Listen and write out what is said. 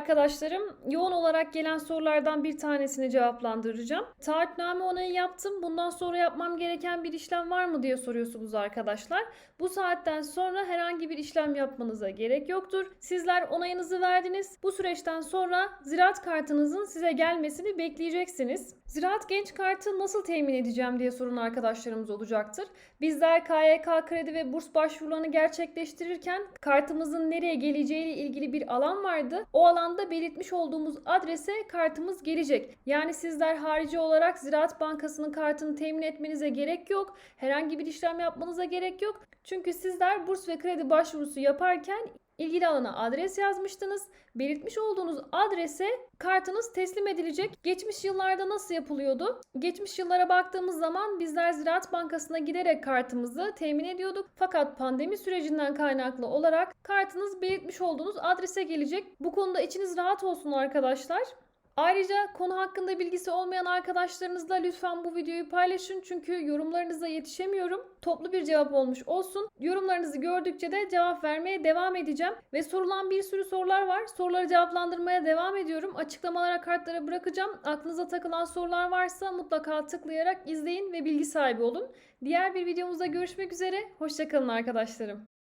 arkadaşlarım. Yoğun olarak gelen sorulardan bir tanesini cevaplandıracağım. Taahhütname onayı yaptım. Bundan sonra yapmam gereken bir işlem var mı diye soruyorsunuz arkadaşlar. Bu saatten sonra herhangi bir işlem yapmanıza gerek yoktur. Sizler onayınızı verdiniz. Bu süreçten sonra ziraat kartınızın size gelmesini bekleyeceksiniz. Ziraat Genç Kartı nasıl temin edeceğim diye sorun arkadaşlarımız olacaktır. Bizler KYK kredi ve burs başvurularını gerçekleştirirken kartımızın nereye geleceğiyle ilgili bir alan vardı. O alanda belirtmiş olduğumuz adrese kartımız gelecek. Yani sizler harici olarak Ziraat Bankası'nın kartını temin etmenize gerek yok. Herhangi bir işlem yapmanıza gerek yok. Çünkü sizler burs ve kredi başvurusu yaparken ilgili alana adres yazmıştınız. Belirtmiş olduğunuz adrese kartınız teslim edilecek. Geçmiş yıllarda nasıl yapılıyordu? Geçmiş yıllara baktığımız zaman bizler Ziraat Bankası'na giderek kartımızı temin ediyorduk. Fakat pandemi sürecinden kaynaklı olarak kartınız belirtmiş olduğunuz adrese gelecek. Bu konuda içiniz rahat olsun arkadaşlar. Ayrıca konu hakkında bilgisi olmayan arkadaşlarınızla lütfen bu videoyu paylaşın çünkü yorumlarınıza yetişemiyorum. Toplu bir cevap olmuş olsun. Yorumlarınızı gördükçe de cevap vermeye devam edeceğim. Ve sorulan bir sürü sorular var. Soruları cevaplandırmaya devam ediyorum. Açıklamalara kartlara bırakacağım. Aklınıza takılan sorular varsa mutlaka tıklayarak izleyin ve bilgi sahibi olun. Diğer bir videomuzda görüşmek üzere. Hoşçakalın arkadaşlarım.